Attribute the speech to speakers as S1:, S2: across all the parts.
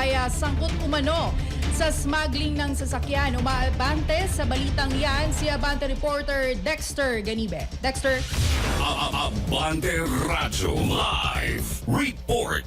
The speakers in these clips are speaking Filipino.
S1: Diskaya sangkot umano sa smuggling ng sasakyan. Umaabante sa balitang yan si Abante reporter Dexter Ganibe. Dexter?
S2: Abante Radyo Live Report.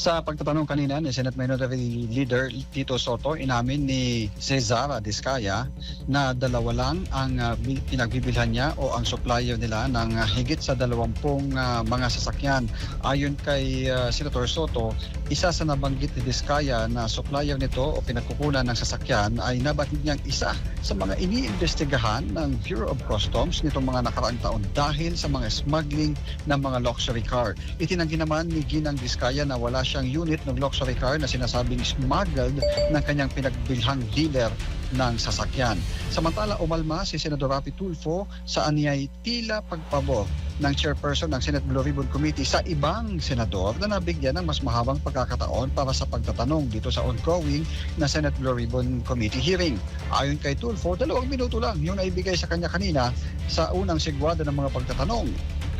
S3: Sa pagtatanong kanina ni Senate Minority Leader Tito Soto, inamin ni Cesar Diskaya na dalawa lang ang bi- pinagbibilhan niya o ang supplier nila ng uh, higit sa dalawampung uh, mga sasakyan. Ayon kay Senator Soto, isa sa nabanggit ni Diskaya na supplier nito o pinagkukunan ng sasakyan ay nabatid niyang isa sa mga iniimbestigahan ng Bureau of Customs nitong mga nakaraang taon dahil sa mga smuggling ng mga luxury car. Itinanggi naman ni Ginang Diskaya na wala siyang unit ng luxury car na sinasabing smuggled ng kanyang pinagbilhang dealer ng sasakyan. Samantala, umalma si Senador Rapi Tulfo sa aniyay tila pagpabor ng chairperson ng Senate Blue Ribbon Committee sa ibang senador na nabigyan ng mas mahabang pagkakataon para sa pagtatanong dito sa ongoing na Senate Blue Ribbon Committee hearing. Ayon kay Tulfo, dalawang minuto lang yung naibigay sa kanya kanina sa unang sigwada ng mga pagtatanong.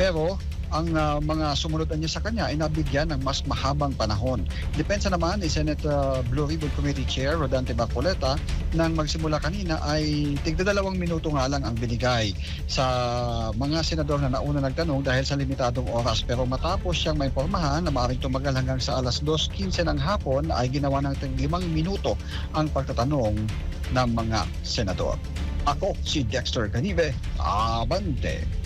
S3: Pero ang ah, mga sumunod niya sa kanya ay nabigyan ng mas mahabang panahon. Depensa naman ni Senate ah, Blue Ribbon Committee Chair Rodante Bacoleta nang magsimula kanina ay tigda dalawang minuto nga lang ang binigay sa mga senador na nauna nagtanong dahil sa limitadong oras. Pero matapos siyang may pormahan na maaaring tumagal hanggang sa alas 2.15 ng hapon ay ginawa ng limang minuto ang pagtatanong ng mga senador. Ako si Dexter Ganive, Abante.